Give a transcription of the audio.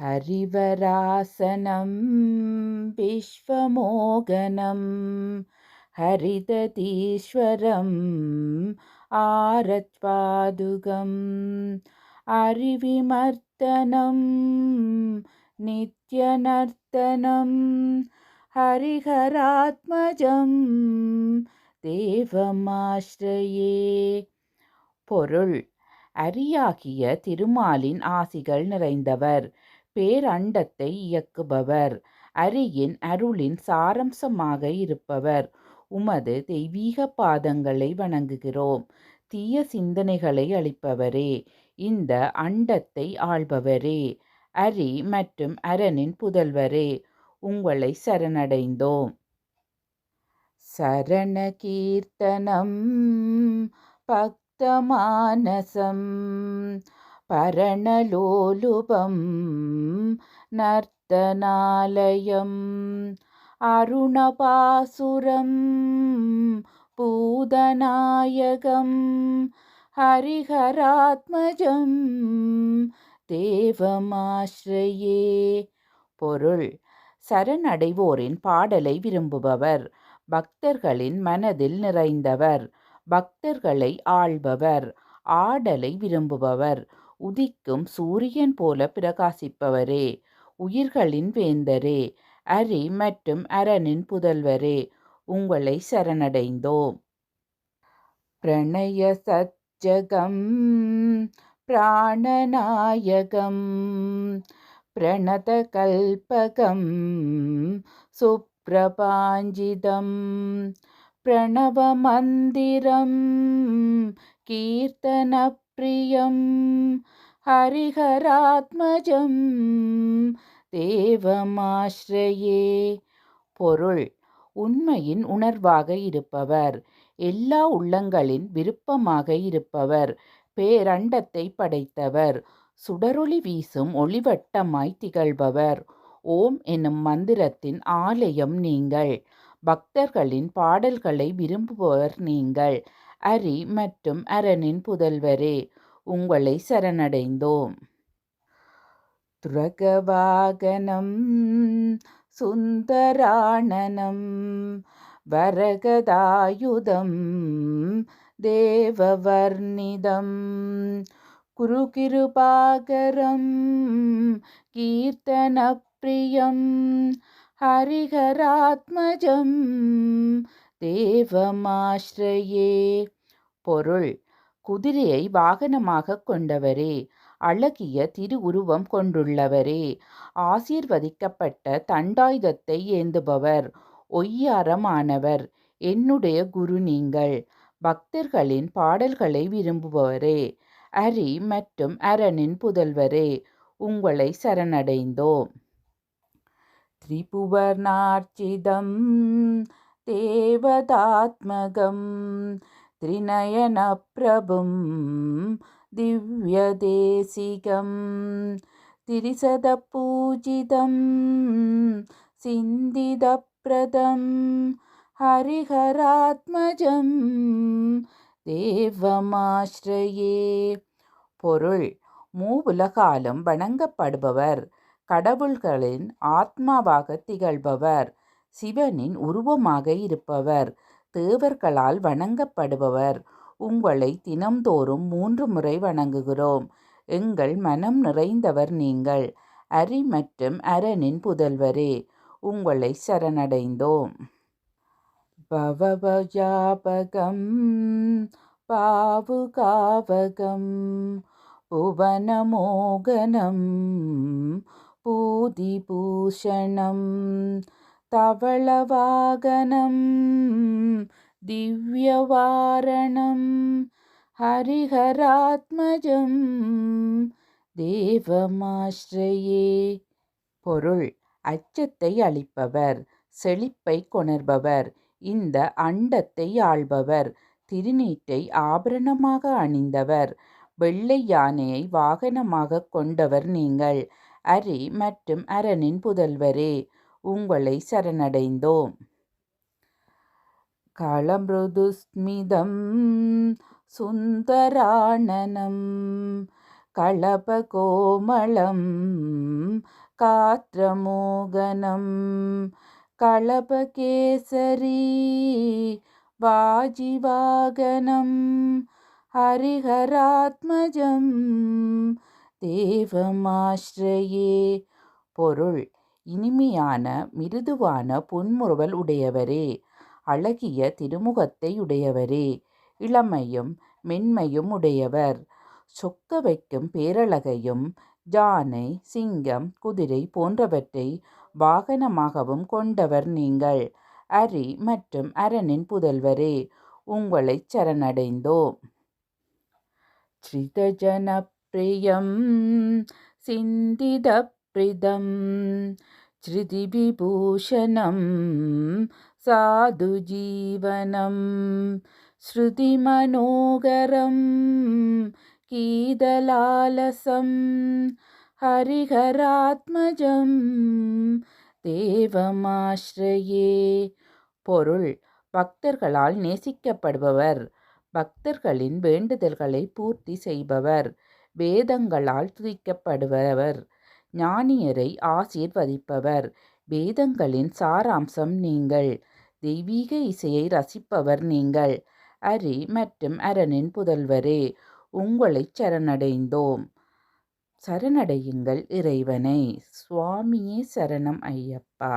हरिवरासनं विश्वमोगनं हरिदतीश्वरम् आरत्पादुकम् अरिविमर्दनं नित्यनर्तनं ஹரிஹராத்மஜம் தேவமாஸ்ரயே பொருள் அரியாகிய திருமாலின் ஆசிகள் நிறைந்தவர் பேரண்டத்தை இயக்குபவர். அரியின் அருளின் சாரம்சமாக இருப்பவர். உமது தெய்வீக பாதங்களை வணங்குகிறோம். தீய சிந்தனைகளை அளிப்பவரே இந்த அண்டத்தை ஆள்பவரே. அரி மற்றும் அரணின் புதல்வரே உங்களை சரணடைந்தோம். சரண கீர்த்தனம் பக்தமானசம். பரணலோலுபம் நர்த்தனாலயம் அருணபாசுரம் பூதநாயகம் ஹரிஹராத்மஜம் தேவமாஸ்ரயே. பொருள். சரணடைவோரின் பாடலை விரும்புபவர். பக்தர்களின் மனதில் நிறைந்தவர். பக்தர்களை ஆள்பவர். ஆடலை விரும்புபவர். உதிக்கும் சூரியன் போல பிரகாசிப்பவரே உயிர்களின் வேந்தரே அரி மற்றும் அரனின் புதல்வரே உங்களை சரணடைந்தோம். பிரணய சச்சகம் பிராணநாயகம் பிரணதகல்பகம் சுப்ரபாஞ்சிதம் பிரணவமந்திரம் பிரியம். ஹரிஹராத்மஜம். தேவமாஸ்ரயே. பொருள். உண்மையின் உணர்வாக இருப்பவர். எல்லா உள்ளங்களின் விருப்பமாக இருப்பவர். பேரண்டத்தை படைத்தவர். சுடரொளி வீசும் ஒளிவட்டமாய் திகழ்பவர். ஓம் என்னும் மந்திரத்தின் ஆலயம் நீங்கள். பக்தர்களின் பாடல்களை விரும்புபவர் நீங்கள். அரி மற்றும் அரனின் புதல்வரே உங்களை சரணடைந்தோம். துரகவாகனம் சுந்தராணனம் வரகதாயுதம் தேவவர்ணிதம் குருகிருபாகரம் கீர்த்தனப்பிரியம் ஹரிஹராத்மஜம் தேவமாஸ்ரயே. பொருள் குதிரையை வாகனமாக கொண்டவரே அழகிய திருவுருவம் கொண்டுள்ளவரே ஆசீர்வதிக்கப்பட்ட தண்டாயுதத்தை ஏந்துபவர் ஒய்யாரமானவர் என்னுடைய குரு நீங்கள் பக்தர்களின் பாடல்களை விரும்புபவரே அரி மற்றும் அரணின் புதல்வரே உங்களை சரணடைந்தோம். திரிபுவர்ணார்ச்சிதம் தேவதாத்மகம் त्रिनयनप्रभुं दिव्यदेशिकं तिरिसदपूजितं सिन्दिदप्रदं ஹரிஹராத்மஜம் தேவமாஸ்ரயே பொருள் மூவுலகாலும் வணங்கப்படுபவர் கடவுள்களின் ஆத்மாவாக திகழ்பவர் சிவனின் உருவமாக இருப்பவர். தேவர்களால் வணங்கப்படுபவர். உங்களை தினம்தோறும் மூன்று முறை வணங்குகிறோம். எங்கள் மனம் நிறைந்தவர் நீங்கள். அரி மற்றும் அரனின் புதல்வரே உங்களை சரணடைந்தோம். பவபஜாபகம் பாவுகாவகம் புவனமோகனம் பூதிபூஷணம். தவளவாகனம் திவ்யவாரணம் ஹரிஹராத்மஜம் தேவமாஸ்ரயே. பொருள். அச்சத்தை அளிப்பவர் செழிப்பை கொணர்பவர் இந்த அண்டத்தை ஆள்பவர் திருநீட்டை ஆபரணமாக அணிந்தவர் வெள்ளை யானையை வாகனமாக கொண்டவர் நீங்கள் அரி மற்றும் அரணின் புதல்வரே. உங்களை சரணடைந்தோம். களமிருதுஸ்மிதம் சுந்தராணனம் களபகோமளம் காத்திரமோகனம் களபகேசரி வாஜிவாகனம் ஹரிஹராத்மஜம் தேவமாஸ்ரயே பொருள் இனிமையான மிருதுவான புன்முறுவல் உடையவரே. அழகிய திருமுகத்தை உடையவரே. இளமையும் மென்மையும் உடையவர். சொக்க வைக்கும் பேரழகையும் ஜானை சிங்கம் குதிரை போன்றவற்றை வாகனமாகவும் கொண்டவர் நீங்கள். அரி மற்றும் அரணின் புதல்வரே உங்களைச் சரணடைந்தோம். ஸ்ரிதஜன பிரியம் சிந்தித பிரிதம் ஸ்ருதிவிபூஷணம் சாதுஜீவனம் ஸ்ருதிமனோகரம் கீதலாலசம் ஹரிஹராத்மஜம் தேவமாஸ்ரயே பொருள் பக்தர்களால் நேசிக்கப்படுபவர். பக்தர்களின் வேண்டுதல்களை பூர்த்தி செய்பவர். வேதங்களால் துதிக்கப்படுபவர். ஞானியரை ஆசீர்வதிப்பவர். வேதங்களின் சாராம்சம் நீங்கள். தெய்வீக இசையை ரசிப்பவர் நீங்கள். அரி மற்றும் அரணின் புதல்வரே உங்களைச் சரணடைந்தோம். சரணடையுங்கள் இறைவனை. சுவாமியே சரணம் ஐயப்பா.